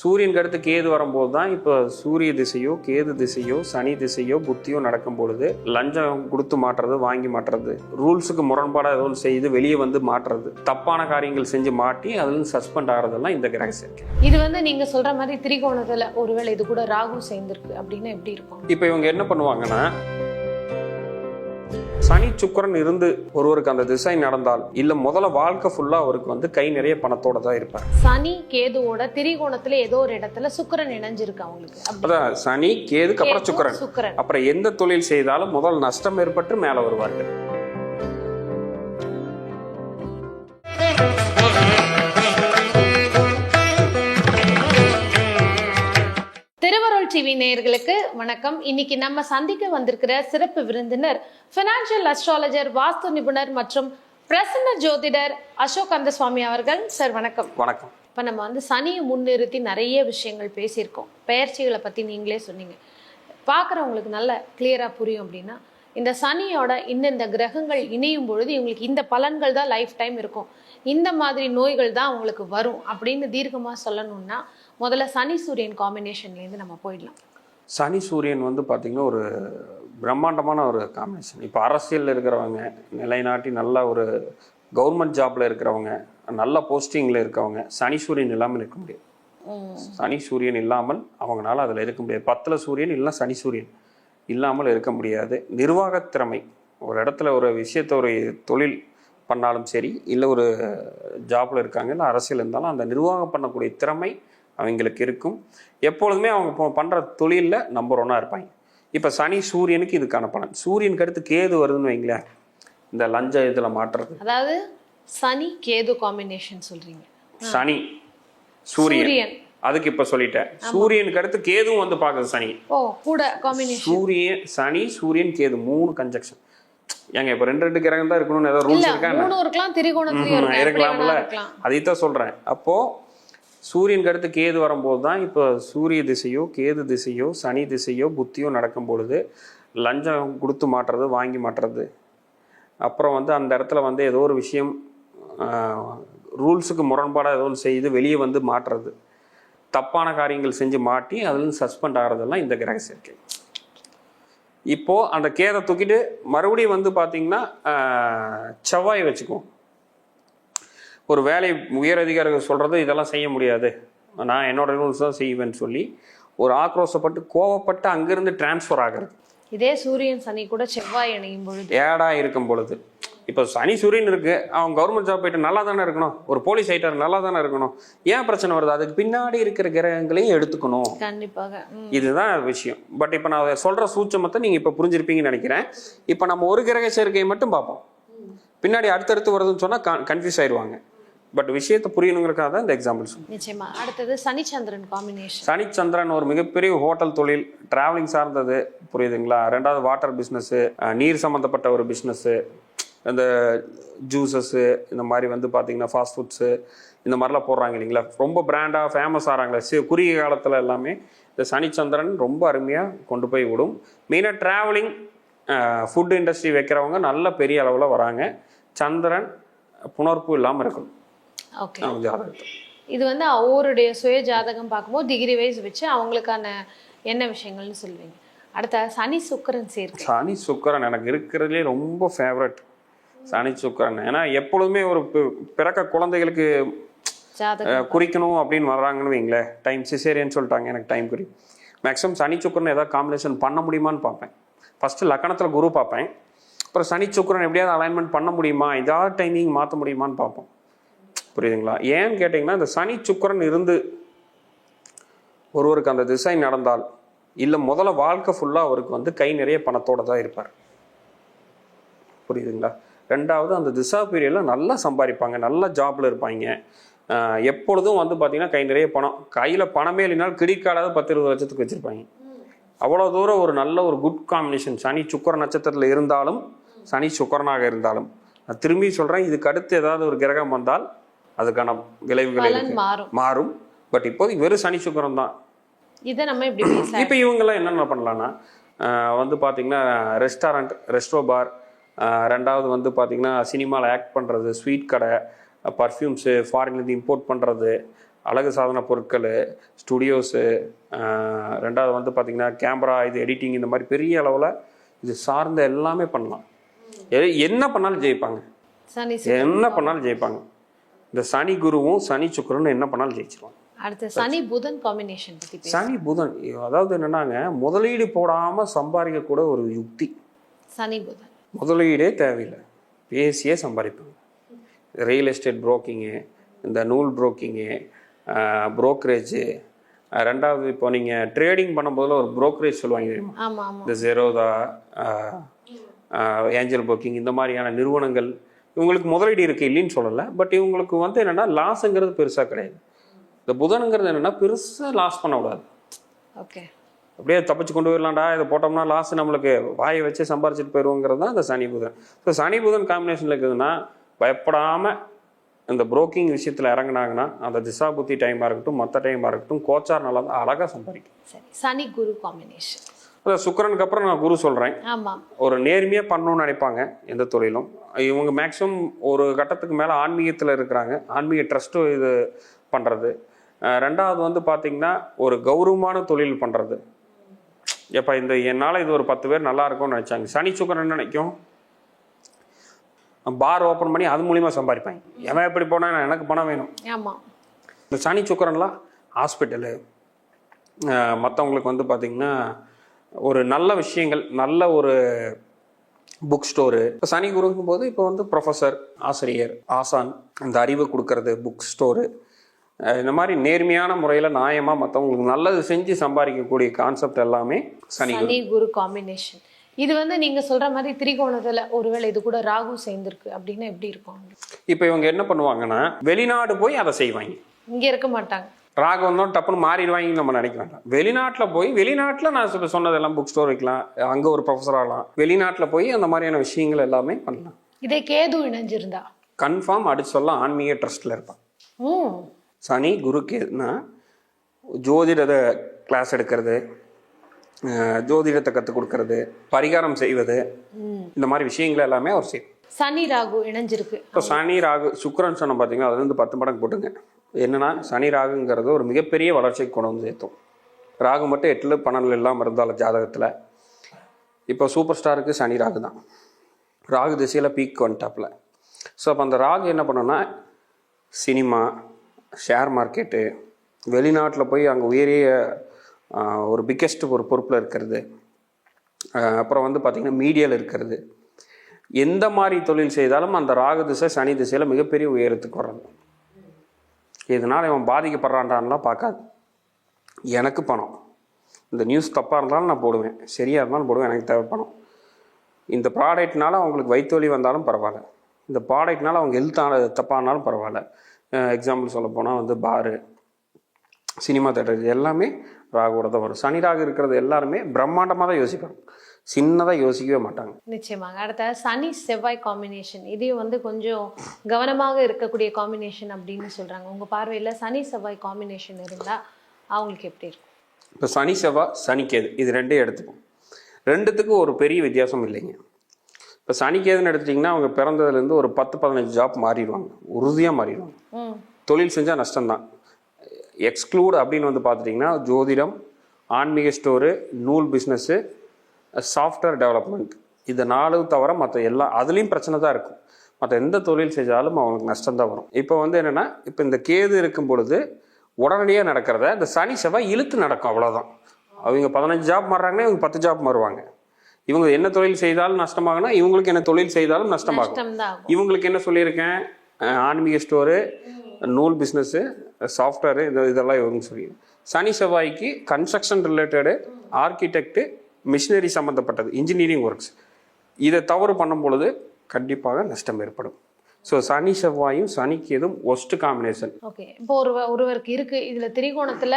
சூரியனுக்கு அடுத்து கேது வரும்போது தான் இப்போ சூரிய திசையோ கேது திசையோ சனி திசையோ புத்தியோ நடக்கும் பொழுது லஞ்சம் கொடுத்து மாட்டுறது வாங்கி மாட்டுறது ரூல்ஸுக்கு முரண்பாடாக ஏதோ செய்து வெளியே வந்து மாட்டுறது தப்பான காரியங்கள் செஞ்சு மாட்டி அதுலேருந்து சஸ்பெண்ட் ஆகிறதெல்லாம் இந்த கிரக சேர்க்கை இது வந்து நீங்க சொல்ற மாதிரி திரிகோணத்துல ஒருவேளை இது கூட ராகு சேர்ந்திருக்கு அப்படின்னா எப்படி இருக்கும்? இப்போ இவங்க என்ன பண்ணுவாங்கன்னா சனி சுக்கிரன் இருந்து ஒருவருக்கு அந்த திசை நடந்தால் இல்ல முதல்ல வாழ்க்கை ஃபுல்லா அவருக்கு வந்து கை நிறைய பணத்தோட தான் இருப்பார். சனி கேதுவோட திரிகோணத்துல ஏதோ ஒரு இடத்துல சுக்கிரன் இணைஞ்சிருக்கு அவங்களுக்கு. அதான் சனி கேதுக்கு அப்புறம் சுக்கிரன். அப்புறம் எந்த தொழில் செய்தாலும் முதல் நஷ்டம் ஏற்பட்டு மேல வருவார்கள். டிவி நேயர்களுக்கு வணக்கம். இன்னைக்கு நம்ம சந்திக்க வந்திருக்கிற சிறப்பு விருந்தினர் பினான்சியல் அஸ்ட்ராலஜர் வாஸ்து நிபுணர் மற்றும் பிரசன்ன ஜோதிடர் அசோக் கந்தசுவாமி அவர்கள். சார் வணக்கம். வணக்கம். இப்போ நம்ம வந்து சனியை முன்னிறுத்தி நிறைய விஷயங்கள் பேசியிருக்கோம். பெயர்ச்சிகளை பற்றி நீங்களே சொன்னீங்க. பார்க்குறவங்களுக்கு நல்ல கிளியராக புரியும் அப்படின்னா இந்த சனியோட இந்தந்த கிரகங்கள் இணையும் பொழுது இவங்களுக்கு இந்த பலன்கள் தான் லைஃப் டைம் இருக்கும். இந்த மாதிரி நோய்கள் தான் அவங்களுக்கு வரும் அப்படின்னு தீர்க்கமாக சொல்லணும்னா முதல்ல சனி சூரியன் காம்பினேஷன்லேருந்து நம்ம போயிடலாம். சனி சூரியன் வந்து பார்த்தீங்கன்னா ஒரு பிரம்மாண்டமான ஒரு காம்பினேஷன் இப்போ அரசியலில் இருக்கிறவங்க நிலைநாட்டி நல்ல ஒரு கவர்மெண்ட் ஜாப்ல இருக்கிறவங்க நல்ல போஸ்டிங்கில் இருக்கவங்க சனி சூரியன் இல்லாமல் இருக்க முடியாது. சனி சூரியன் இல்லாமல் அவங்களால அதில் இருக்க முடியாது. பத்தில் சூரியன் இல்லைன்னா சனி சூரியன். இல்லாமல் இருக்க முடியாது. நிர்வாகத் திறமை. ஒரு இடத்துல ஒரு விஷயத்தை ஒரு தொழில் பண்ணாலும் சரி இல்லை ஒரு ஜாப்ல இருக்காங்க இல்லை அரசியல் இருந்தாலும் அந்த நிர்வாகம் பண்ணக்கூடிய திறமை அவங்களுக்கு இருக்கும். எப்பொழுதுமே அவங்க இப்போ பண்ணுற தொழிலில் நம்பர் ஒன்னாக இருப்பாங்க. இப்போ சனி சூரியனுக்கு இதுக்கான பலன். சூரியனுக்கு அடுத்து கேது வருதுன்னு வைங்களேன். இந்த லஞ்ச இதில் மாட்டுறது. அதாவது சனி கேது காம்பினேஷன் சொல்றீங்க. சனி சூரியன். அதுக்கு இப்ப சொல்லிட்டேன். சூரியனுக்கு அடுத்து கேதுவும் வந்து பாக்குது சனி. ஓ கூட காம்பினேஷன் சூரியன் சனி சூரியன் கேது மூணு கன்ஜெக்ஷன் ஏங்க இப்ப ரெண்டு ரெண்டு கிரகம் தான் இருக்கணும்னு ஏதோ ரூல்ஸ் இருக்கா இருக்கலாம்ல. அதைத்தான் சொல்றேன். அப்போ சூரியனுக்கு அடுத்து கேது வரும்போது தான் இப்போ சூரிய திசையோ கேது திசையோ சனி திசையோ புத்தியோ நடக்கும் பொழுது லஞ்சம் கொடுத்து மாட்டுறது வாங்கி மாட்டுறது. அப்புறம் வந்து அந்த இடத்துல வந்து ஏதோ ஒரு விஷயம் ரூல்ஸுக்கு முரண்பாடாக ஏதோ ஒன்று செய்து வெளியே வந்து மாட்டுறது. தப்பான காரியங்கள் செஞ்சு மாட்டி அதுலேருந்து சஸ்பெண்ட் ஆகிறதெல்லாம் இந்த கிரக சேர்க்கை இப்போது அந்த கேதை தூக்கிட்டு மறுபடியும் வந்து பார்த்தீங்கன்னா செவ்வாயை செவ்வாய் வச்சுக்குவோம். ஒரு வேலை உயர் அதிகாரிகள் சொல்கிறது இதெல்லாம் செய்ய முடியாது. நான் என்னோட ரூல்ஸ் தான் செய்வேன்னு சொல்லி ஒரு ஆக்ரோஷப்பட்டு கோவப்பட்டு அங்கேருந்து டிரான்ஸ்ஃபர் ஆகிறது. இதே சூரியன் சனி கூட செவ்வாய் இணையும் பொழுது. ஏடா இருக்கும் பொழுது. இப்போ சனி சூரியன் இருக்கு அவன் கவர்மெண்ட் ஜாப் போயிட்டு நல்லா தானே இருக்கணும். ஒரு போலீஸ் ஐட்டர் நல்லா தானே இருக்கணும். ஏன் பிரச்சனை வருது? அதுக்கு பின்னாடி இருக்கிற கிரகங்களையும் எடுத்துக்கணும். கண்டிப்பாக. இதுதான் விஷயம். பட் இப்போ நான் அதை சொல்ற சூட்சமத்தை நீங்க இப்போ புரிஞ்சிருப்பீங்கன்னு நினைக்கிறேன். இப்போ நம்ம ஒரு கிரக சேர்க்கையை மட்டும் பார்ப்போம். பின்னாடி அடுத்தடுத்து வருதுன்னு சொன்னா கன்ஃபியூஸ் ஆயிடுவாங்க பட் விஷயத்தை புரியணுங்கிறதுக்காக தான் இந்த எக்ஸாம்பிள்ஸ் நிச்சயமா. அடுத்தது சனிச்சந்திரன் காம்பினேஷன் சனிச்சந்திரன் ஒரு மிகப்பெரிய ஹோட்டல் தொழில் டிராவலிங் சார்ந்தது. புரியுதுங்களா? ரெண்டாவது வாட்டர் பிஸ்னஸ்ஸு நீர் சம்மந்தப்பட்ட ஒரு பிஸ்னஸ்ஸு இந்த ஜூசஸ்ஸு இந்த மாதிரி வந்து பார்த்தீங்கன்னா ஃபாஸ்ட் ஃபுட்ஸு இந்த மாதிரிலாம் போடுறாங்க இல்லைங்களா? ரொம்ப பிராண்டாக ஃபேமஸ் ஆகிறாங்களே சி குறுகிய காலத்தில் எல்லாமே இந்த சனிச்சந்திரன் ரொம்ப அருமையாக கொண்டு போய் விடும். மெயினாக ட்ராவலிங் ஃபுட் இண்டஸ்ட்ரி வைக்கிறவங்க நல்ல பெரிய அளவில் வராங்க. சந்திரன் புணர்ப்பு இல்லாமல் இருக்கணும். ஓகே அவங்க ஜாதகத்தை இது வந்து அவருடைய சுய ஜாதகம் பார்க்கும்போது டிகிரி வைஸ் வச்சு அவங்களுக்கான என்ன விஷயங்கள்னு சொல்லுவீங்க. அடுத்த சனி சுக்கிரன் சேர்க்கை. சனி சுக்கிரன் எனக்கு இருக்கிறதுலே ரொம்ப ஃபேவரட் சனி சுக்கிரன். ஏன்னா எப்பொழுதுமே ஒரு பிறக்க குழந்தைகளுக்கு குறிக்கணும் அப்படின்னு வர்றாங்கன்னு வைங்களேன். டைம் சிசேரியன்னு சொல்லிட்டாங்க எனக்கு டைம் குறி. மேக்ஸிமம் சனி சுக்கிரன் ஏதாவது காம்பினேஷன் பண்ண முடியுமான்னு பார்ப்பேன். ஃபஸ்ட்டு லக்கணத்தில் குரு பார்ப்பேன். அப்புறம் சனி சுக்கிரன் எப்படியாவது அலைன்மெண்ட் பண்ண முடியுமா? ஏதாவது டைமிங் மாற்ற முடியுமான்னு பார்ப்போம். புரியுதுங்களா? ஏன்னு கேட்டிங்கன்னா இந்த சனி சுக்கரன் இருந்து ஒருவருக்கு அந்த திசை நடந்தால் இல்லை முதல்ல வாழ்க்கை ஃபுல்லாக அவருக்கு வந்து கை நிறைய பணத்தோடு தான் இருப்பார். புரியுதுங்களா? ரெண்டாவது அந்த திசா பீரியடில் நல்லா சம்பாதிப்பாங்க நல்ல ஜாப்பில் இருப்பாங்க. எப்பொழுதும் வந்து பார்த்தீங்கன்னா கை நிறைய பணம் கையில் பணமே இல்லைனாலும் கிரெடிட் கார்டாவது பத்து இருபது லட்சத்துக்கு வச்சுருப்பாங்க. அவ்வளோ தூரம் ஒரு நல்ல ஒரு குட் காம்பினேஷன் சனி சுக்கர நட்சத்திரத்தில் இருந்தாலும் சனி சுக்கரனாக இருந்தாலும். நான் திரும்பி சொல்கிறேன் இதுக்கு அடுத்து ஏதாவது ஒரு கிரகம் வந்தால் அதுக்கான விளைவுகள் மாறும். பட் இப்போதைக்கு வெறும் சனி சுக்கரம் தான். இதை நம்ம இப்போ இவங்கெல்லாம் என்னென்ன பண்ணலான்னா வந்து பார்த்தீங்கன்னா ரெஸ்டாரண்ட் ரெஸ்டோ பார் ரெண்டாவது வந்து பார்த்தீங்கன்னா சினிமாவில் ஆக்ட் பண்ணுறது ஸ்வீட் கடை பர்ஃப்யூம்ஸு ஃபாரின்லேருந்து இம்போர்ட் பண்ணுறது அழகு சாதன பொருட்கள் ஸ்டுடியோஸு ரெண்டாவது வந்து பார்த்திங்கன்னா கேமரா இது எடிட்டிங் இந்த மாதிரி பெரிய அளவில் இது சார்ந்த எல்லாமே பண்ணலாம். என்ன பண்ணாலும் ஜெயிப்பாங்க. என்ன பண்ணாலும் ஜெயிப்பாங்க. இந்த சனி குருவும் சனி சுக்கிரனும் என்ன பண்ணாலும் ஜெயிச்சிருவாங்க. அடுத்து சனி புதன் காம்பினேஷன் சனி புதன் அதாவது என்னன்னாங்க முதலீடு போடாமல் சம்பாதிக்கக்கூட ஒரு யுக்தி. சனி புதன். முதலீடே தேவையில்லை. பேசியே சம்பாதிப்பாங்க. ரியல் எஸ்டேட் புரோக்கிங்கு இந்த நூல் புரோக்கிங்கு புரோக்கரேஜு ரெண்டாவது இப்போ நீங்கள் ட்ரேடிங் பண்ணும்போதில் ஒரு புரோக்கரேஜ் சொல்லுவாங்க தெரியுமா? இந்த ஜெரோதா ஏஞ்சல் புரோக்கிங் இந்த மாதிரியான நிறுவனங்கள் இவங்களுக்கு முதலீடு இருக்குது இல்லைன்னு சொல்லலை. பட் இவங்களுக்கு வந்து என்னென்னா லாஸுங்கிறது பெருசாக கிடையாது. இந்த புதனுங்கிறது என்னென்னா பெருசாக லாஸ் பண்ணக்கூடாது. ஓகே அப்படியே தப்பிச்சு கொண்டு போயிடலாம்டா இதை போட்டோம்னா லாஸ் நம்மளுக்கு வாயை வச்சு சம்பாரிச்சிட்டு போயிடுவோங்கிறது தான் இந்த சனி புதன். ஸோ சனி புதன் காம்பினேஷனில் இருக்குதுன்னா பயப்படாமல் இந்த புரோக்கிங் விஷயத்தில் இறங்குனாங்கன்னா அந்த திசா புத்தி டைமாக இருக்கட்டும் மற்ற டைமாக இருக்கட்டும் கோச்சார் நல்லா தான் அழகாக சம்பாதிக்கும் சரி சனி குரு காம்பினேஷன் சுக்கிரனுக்கு அப்புறம் நான் குரு சொல்கிறேன் ஒரு நேர்மையாக பண்ணணும்னு நினைப்பாங்க எந்த தொழிலும். இவங்க மேக்ஸிமம் ஒரு கட்டத்துக்கு மேலே ஆன்மீகத்தில் இருக்கிறாங்க. ஆன்மீக ட்ரஸ்ட்டு இது பண்ணுறது ரெண்டாவது வந்து பார்த்திங்கன்னா ஒரு கௌரவமான தொழில் பண்ணுறது எப்போ இந்த என்னால் இது ஒரு பத்து பேர் நல்லா இருக்கும்னு நினச்சாங்க. சனி சுக்கரன் நினைக்கும்? பார் ஓப்பன் பண்ணி அது மூலியமாக சம்பாதிப்பாங்க. எவன் எப்படி போனால் எனக்கு பணம் வேணும். இந்த சனி சுக்கரன்லாம் ஹாஸ்பிட்டலு மற்றவங்களுக்கு வந்து பார்த்திங்கன்னா ஒரு நல்ல விஷயங்கள் நல்ல ஒரு புக் ஸ்டோரு இப்போ சனி குருங்கும் போது இப்போ வந்து ப்ரொஃபஸர் ஆசிரியர் ஆசான் இந்த அறிவை கொடுக்கறது புக் ஸ்டோரு இந்த மாதிரி நேர்மையான முறையில் நியாயமாக மற்றவங்களுக்கு நல்லது செஞ்சு சம்பாதிக்கக்கூடிய கான்செப்ட் எல்லாமே சனி குரு. சனி குரு காம்பினேஷன் இது வந்து நீங்க சொல்ற மாதிரி திரிகோணத்துல ஒருவேளை இது கூட ராகு சேர்ந்திருக்கு அப்படின்னா எப்படி இருக்கும்? இப்போ இவங்க என்ன பண்ணுவாங்கன்னா வெளிநாடு போய் அதை செய்வாங்க. இங்க இருக்க மாட்டாங்க. ராகம் தான் டப்புன்னு மாறிடுவாங்கன்னு நம்ம நினைக்க வேண்டாம் வெளிநாட்டில் போய் வெளிநாட்டில் நான் இப்போ சொன்னதெல்லாம் புக் ஸ்டோர் வைக்கலாம். அங்கே ஒரு ப்ரொஃபஸர் ஆகலாம். வெளிநாட்டில் போய் அந்த மாதிரியான விஷயங்கள் எல்லாமே பண்ணலாம். இதே கேது இணைஞ்சிருந்தா? கன்ஃபார்ம் அடிச்சு சொல்ல ஆன்மீக ட்ரஸ்ட்டில் இருப்பான். சனி குரு கேதுனா ஜோதிட கிளாஸ் எடுக்கிறது ஜோதிடத்தை கற்றுக் கொடுக்கறது பரிகாரம் செய்வது இந்த மாதிரி விஷயங்கள் எல்லாமே அவர் செய்யும் சனி ராகு இணைஞ்சிருக்கு. இப்போ சனி ராகு சுக்கிரன் சொன்ன பார்த்தீங்கன்னா அதுல இருந்து பத்து மடங்கு போட்டுங்க. என்னென்னா சனி ராகுங்கிறது ஒரு மிகப்பெரிய வளர்ச்சிக்கு கொண்டு வந்து சேர்த்தும். ராகு மட்டும் எட்டில் பன்னெண்டில் இல்லாமல் இருந்தாலும் ஜாதகத்தில். இப்போ சூப்பர் ஸ்டாருக்கு சனி ராகு தான். ராகு திசையில் பீக் வந்துட்டாப்புல. ஸோ அப்போ அந்த ராகு என்ன பண்ணோன்னா சினிமா ஷேர் மார்க்கெட்டு வெளிநாட்டில் போய் அங்கே உயரிய ஒரு பிக்கெஸ்ட் ஒரு பொறுப்பில் இருக்கிறது. அப்புறம் வந்து பார்த்திங்கன்னா மீடியாவில் இருக்கிறது. எந்த மாதிரி தொழில் செய்தாலும் அந்த ராகு திசை சனி திசையில் மிகப்பெரிய உயரத்துக்கு வர்றது. இதனால் இவன் பாதிக்கப்படுறான்டான்லாம் பார்க்காது. எனக்கு பணம். இந்த நியூஸ் தப்பாக இருந்தாலும் நான் போடுவேன். சரியாக இருந்தாலும் போடுவேன். எனக்கு தேவை பணம். இந்த ப்ராடக்ட்னால அவங்களுக்கு வயிற்று வலி வந்தாலும் பரவாயில்ல. இந்த ப்ராடக்ட்னால அவங்க ஹெல்த்தான தப்பானாலும் பரவாயில்ல. எக்ஸாம்பிள் சொல்ல போனால் வந்து பாரு சினிமா தேட்டர் எல்லாமே ராகுவோட தான் வரும். சனி ராகு இருக்கிறது எல்லாருமே பிரம்மாண்டமாக தான் யோசிப்பாங்க. சின்னதாக யோசிக்கவே மாட்டாங்க. நிச்சயமாக அடுத்த சனி செவ்வாய் காம்பினேஷன் இதையும் வந்து கொஞ்சம் கவனமாக இருக்கக்கூடிய காம்பினேஷன் அப்படின்னு சொல்றாங்க. உங்க பார்வையில சனி செவ்வாய் காம்பினேஷன் இருந்தா அவங்களுக்கு எப்படி இருக்கும்? இப்போ சனி செவ்வாய் சனிக்கேது இது ரெண்டையும் எடுத்துப்போம். ரெண்டுத்துக்கும் ஒரு பெரிய வித்தியாசம் இல்லைங்க. இப்போ சனிக்கேதுன்னு எடுத்துட்டிங்கன்னா அவங்க பிறந்ததுலேருந்து ஒரு பத்து பதினஞ்சு ஜாப் மாறிடுவாங்க. உறுதியாக மாறிடுவாங்க. தொழில் செஞ்சால் நஷ்டம்தான். எக்ஸ்க்ளூட் அப்படின்னு வந்து பார்த்துட்டிங்கன்னா ஜோதிடம் ஆன்மீக ஸ்டோரு நூல் பிஸ்னஸ்ஸு சாஃப்ட்வேர் டெவலப்மெண்ட் இது நாலும் தவிர மற்ற எல்லா அதுலேயும் பிரச்சனை தான் இருக்கும். மற்ற எந்த தொழில் செஞ்சாலும் அவங்களுக்கு நஷ்டம் தான் வரும். இப்போ வந்து என்னென்னா இப்போ இந்த கேது இருக்கும் பொழுது உடனடியாக நடக்கிறத இந்த சனி செவ்வாய் இழுத்து நடக்கும் அவ்வளோதான் அவங்க பதினஞ்சு ஜாப் மாறுறாங்கன்னா இவங்க பத்து ஜாப் மாறுவாங்க. இவங்க என்ன தொழில் செய்தாலும் நஷ்டமாகுனா இவங்களுக்கு என்ன தொழில் செய்தாலும் நஷ்டமாகும். இவங்களுக்கு என்ன சொல்லியிருக்கேன்? ஆன்மீக ஸ்டோரு நூல் பிஸ்னஸ்ஸு சாஃப்ட்வேரு இது இதெல்லாம் இவங்க சொல்லி சனி செவ்வாய்க்கு கன்ஸ்ட்ரக்ஷன் ரிலேட்டடு ஆர்கிடெக்டு மிஷினரி சம்மந்தப்பட்டது இன்ஜினியரிங் ஒர்க்ஸ் இதை தவறு பண்ணும் பொழுது கண்டிப்பாக நஷ்டம் ஏற்படும். ஸோ சனி செவ்வாயும் சனிக்கு எதுவும் ஒஸ்ட் காம்பினேஷன் ஓகே இப்போ ஒரு ஒருவருக்கு இருக்கு இதுல திரிகோணத்துல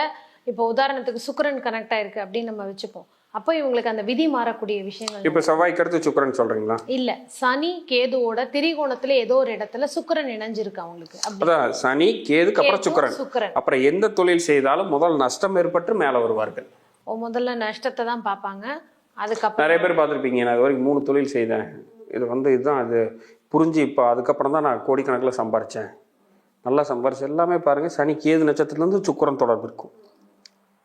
இப்போ உதாரணத்துக்கு சுக்கரன் கனெக்ட் ஆயிருக்கு அப்படின்னு நம்ம வச்சுப்போம். அப்போ இவங்களுக்கு அந்த விதி மாறக்கூடிய விஷயங்கள் இப்போ செவ்வாய்க்கு அடுத்து சுக்கரன் சொல்கிறீங்களா இல்ல சனி கேதுவோட திரிகோணத்துல ஏதோ ஒரு இடத்துல சுக்கிரன் இணைஞ்சிருக்கு அவங்களுக்கு. அதான் சனி கேதுக்கு அப்புறம் சுக்கரன். சுக்கிரன். அப்புறம் எந்த தொழில் செய்தாலும் முதல் நஷ்டம் ஏற்பட்டு மேலே வருவார்கள். ஓ, முதல்ல நஷ்டத்தை தான் பார்ப்பாங்க. அதுக்கப்புறம் நிறைய பேர் பார்த்துருப்பீங்க நான் இது வரைக்கும் மூணு தொழில் செய்தேன். இது வந்து இதுதான் அது புரிஞ்சு இப்போ அதுக்கப்புறம் தான் நான் கோடிக்கணக்கில் சம்பாரித்தேன் நல்லா சம்பாரிச்சு எல்லாமே பாருங்கள் சனி கேது நட்சத்திரத்துலேருந்து சுக்கிரன் தொடர்பு இருக்கும்.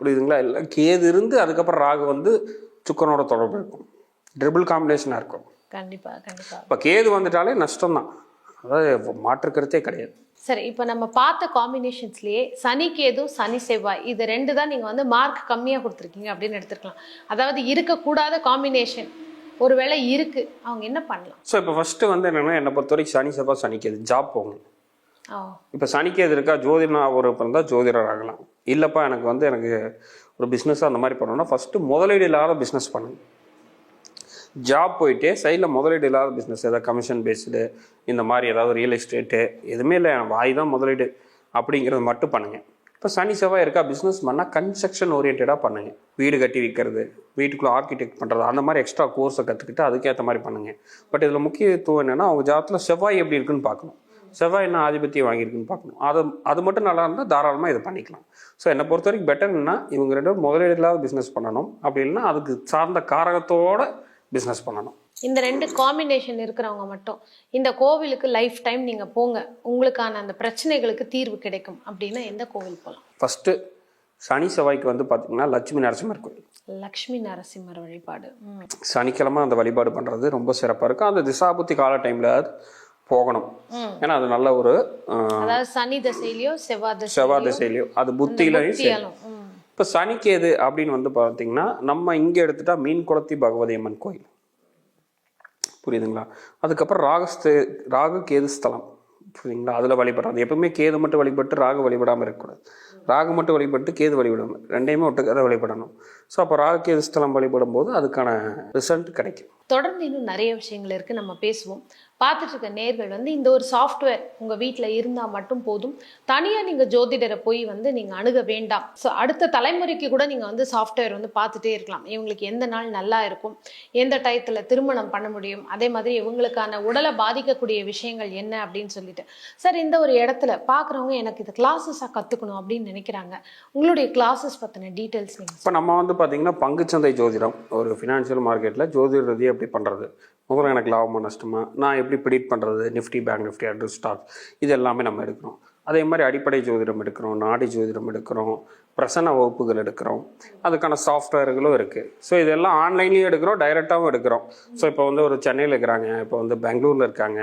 புரியுதுங்களா? இல்லை கேது இருந்து அதுக்கப்புறம் ராகு வந்து சுக்கிரனோட தொடர்பு இருக்கும். ட்ரிபிள் காம்பினேஷனாக இருக்கும். கண்டிப்பா கண்டிப்பா. இப்போ கேது வந்துட்டாலே நஷ்டம்தான். அதாவது மாற்று கருத்தே கிடையாது. சரி இப்போ நம்ம பார்த்த காம்பினேஷன்ஸ்லயே சனி கேது சனி செவ்வாய் இது ரெண்டு தான் நீங்க வந்து மார்க் கம்மியா கொடுத்துருக்கீங்க அப்படின்னு எடுத்துக்கலாம் அதாவது இருக்கக்கூடாத காம்பினேஷன் ஒருவேளை இருக்கு. அவங்க என்ன பண்ணலாம்? ஸோ இப்போ ஃபஸ்ட்டு வந்து என்னென்னா என்னை பொறுத்த வரைக்கும் சனி செவ்வாய் சனிக்கேது ஜாப் போகணும். இப்போ சனிக்கேது இருக்கா? ஜோதிடர் ஒரு இருந்தால் ஜோதிடர் ஆகலாம். இல்லைப்பா எனக்கு வந்து எனக்கு ஒரு பிஸ்னஸ் அந்த மாதிரி பண்ணணும்னா ஃபஸ்ட்டு முதலீடு இல்லாத பிஸ்னஸ் பண்ணுங்க. ஜாப் போயிட்டு சைடில் முதலீடு இல்லாத பிஸ்னஸ் ஏதாவது கமிஷன் பேஸ்டு இந்த மாதிரி ஏதாவது ரியல் எஸ்டேட்டு எதுவுமே இல்லை வாய் தான் முதலீடு அப்படிங்கிறது மட்டும் பண்ணுங்கள் இப்போ சனி செவ்வாய் இருக்கா பிஸ்னஸ் பண்ணால் கன்ஸ்ட்ரக்ஷன் ஓரியன்டாக பண்ணுங்கள் வீடு கட்டி விற்கிறது வீட்டுக்குள்ளே ஆர்கிடெக்ட் பண்ணுறது அந்த மாதிரி எக்ஸ்ட்ரா கோர்ஸை கற்றுக்கிட்டு அதுக்கேற்ற மாதிரி பண்ணுங்கள் பட் இதில் முக்கியத்துவம் என்னென்னா அவங்க ஜாதத்தில் செவ்வாய் எப்படி இருக்குன்னு பார்க்கணும். செவ்வாய் என்ன ஆதிபத்தியம் வாங்கியிருக்குன்னு பார்க்கணும். அது அது மட்டும் நல்லா இருந்தால் தாராளமாக இதை பண்ணிக்கலாம். ஸோ என்னை பொறுத்த வரைக்கும் பெட்டர்னா இவங்க ரெண்டு பேரும் முதலீடு இல்லாத பிஸ்னஸ் பண்ணணும். அப்படி இல்லைன்னா அதுக்கு சார்ந்த காரகத்தோட பிஸ்னஸ் பண்ணணும். இந்த ரெண்டு காம்பினேஷன் இருக்கிறவங்க மட்டும் இந்த கோவிலுக்கு லைஃப் டைம் நீங்க போங்க. உங்களுக்கான அந்த பிரச்சனைகளுக்கு தீர்வு கிடைக்கும். அப்படின்னா எந்த கோவில் போகலாம் ஃபஸ்ட்டு சனி செவ்வாய்க்கு வந்து பார்த்தீங்கன்னா லட்சுமி நரசிம்மர் கோயில் லக்ஷ்மி நரசிம்மர் வழிபாடு. சனிக்கிழமை அந்த வழிபாடு பண்ணுறது ரொம்ப சிறப்பாக இருக்கும். அந்த திசாபுத்தி கால டைமில் போகணும். ஏன்னா அது நல்ல ஒரு சனி தசையிலயோ செவ்வாய் செவ்வாய் திசையிலையும் அது புத்தியிலையும். இப்போ சனிக்கேது அப்படின்னு வந்து பார்த்தீங்கன்னா நம்ம இங்கே எடுத்துட்டா மீன் குளத்தி பகவதி அம்மன் கோயில். புரியுதுங்களா? அதுக்கப்புறம் ராகஸ்து ராகு கேது ஸ்தலம். புரியுதுங்களா? அதில் வழிபடுறது. எப்பவுமே கேது மட்டும் வழிபட்டு ராகு வழிபடாமல் இருக்கக்கூடாது. ராகு மட்டும் வழிபட்டு கேது வழிபடாமல் ரெண்டையுமே ஒட்டுக்காத வழிபடணும். ஸோ அப்போ ராகு கேது ஸ்தலம் வழிபடும் போது அதுக்கான ரிசல்ட் கிடைக்கும். தொடர்ந்து இன்னும் நிறைய விஷயங்கள் இருக்கு. நம்ம பேசுவோம். பார்த்துட்டு இருக்க நேர்கள் வந்து இந்த ஒரு சாஃப்ட்வேர் உங்க வீட்டில் இருந்தால் மட்டும் போதும். தனியா நீங்க ஜோதிடரை போய் வந்து நீங்க அணுக வேண்டாம். ஸோ அடுத்த தலைமுறைக்கு கூட நீங்க வந்து சாஃப்ட்வேர் வந்து பார்த்துட்டே இருக்கலாம். இவங்களுக்கு எந்த நாள் நல்லா இருக்கும்? எந்த டயத்துல திருமணம் பண்ண முடியும்? அதே மாதிரி இவங்களுக்கான உடலை பாதிக்கக்கூடிய விஷயங்கள் என்ன அப்படின்னு சொல்லிட்டு. சார் இந்த ஒரு இடத்துல பார்க்குறவங்க எனக்கு இது கிளாஸஸாக கற்றுக்கணும் அப்படின்னு நினைக்கிறாங்க. உங்களுடைய கிளாஸஸ் பற்றின டீட்டெயில்ஸ் நீங்கள் இப்போ நம்ம வந்து பார்த்தீங்கன்னா பங்குச்சந்தை ஜோதிடம் ஒரு ஃபினான்ஷியல் மார்க்கெட்டில் ஜோதிட ரீதியாக எப்படி பண்ணுறது முதல்ல எனக்கு லாபமா நஷ்டமா? நான் எப்படி ப்ரிடிக்ட் பண்ணுறது Nifty bank Nifty address stock இது எல்லாமே நம்ம எடுக்கிறோம். அதே மாதிரி அடிப்படை ஜோதிடம் எடுக்கிறோம் நாடி ஜோதிடம் எடுக்கிறோம் பிரசன்ன வகுப்புகள் எடுக்கிறோம். அதுக்கான சாஃப்ட்வேர்களும் இருக்குது ஸோ இதெல்லாம் ஆன்லைன்லேயும் எடுக்கிறோம் டைரெக்டாகவும் எடுக்கிறோம். ஸோ இப்போ வந்து ஒரு சென்னையில் இருக்கிறாங்க இப்போ வந்து பெங்களூரில் இருக்காங்க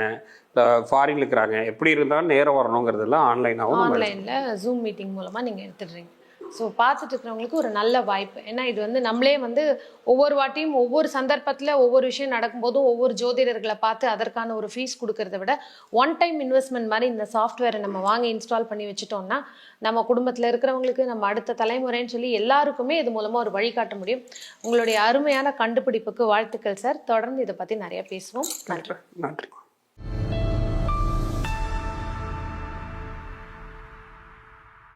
இல்லை ஃபாரின்ல இருக்கிறாங்க எப்படி இருந்தாலும் நேரம் வரணுங்கிறதெல்லாம் ஆன்லைனாகவும் ஆன்லைனில் ஜூம் மீட்டிங் மூலமாக நீங்கள் எடுத்துடுறீங்க. ஸோ பார்த்துட்டு இருக்கிறவங்களுக்கு ஒரு நல்ல வாய்ப்பு. ஏன்னா இது வந்து நம்மளே வந்து ஒவ்வொரு வாட்டியும் ஒவ்வொரு சந்தர்ப்பத்தில் ஒவ்வொரு விஷயம் நடக்கும்போதும் ஒவ்வொரு ஜோதிடர்களை பார்த்து அதற்கான ஒரு ஃபீஸ் கொடுக்கறத விட ஒன் டைம் இன்வெஸ்ட்மெண்ட் மாதிரி இந்த சாஃப்ட்வேரை நம்ம வாங்கி இன்ஸ்டால் பண்ணி வச்சுட்டோம்னா நம்ம குடும்பத்தில் இருக்கிறவங்களுக்கு நம்ம அடுத்த தலைமுறைன்னு சொல்லி எல்லாருக்குமே இது மூலமாக ஒரு வழிகாட்ட முடியும். உங்களுடைய அருமையான கண்டுபிடிப்புக்கு வாழ்த்துக்கள் சார் தொடர்ந்து இதை பற்றி நிறைய பேசுவோம். நன்றி. நன்றி.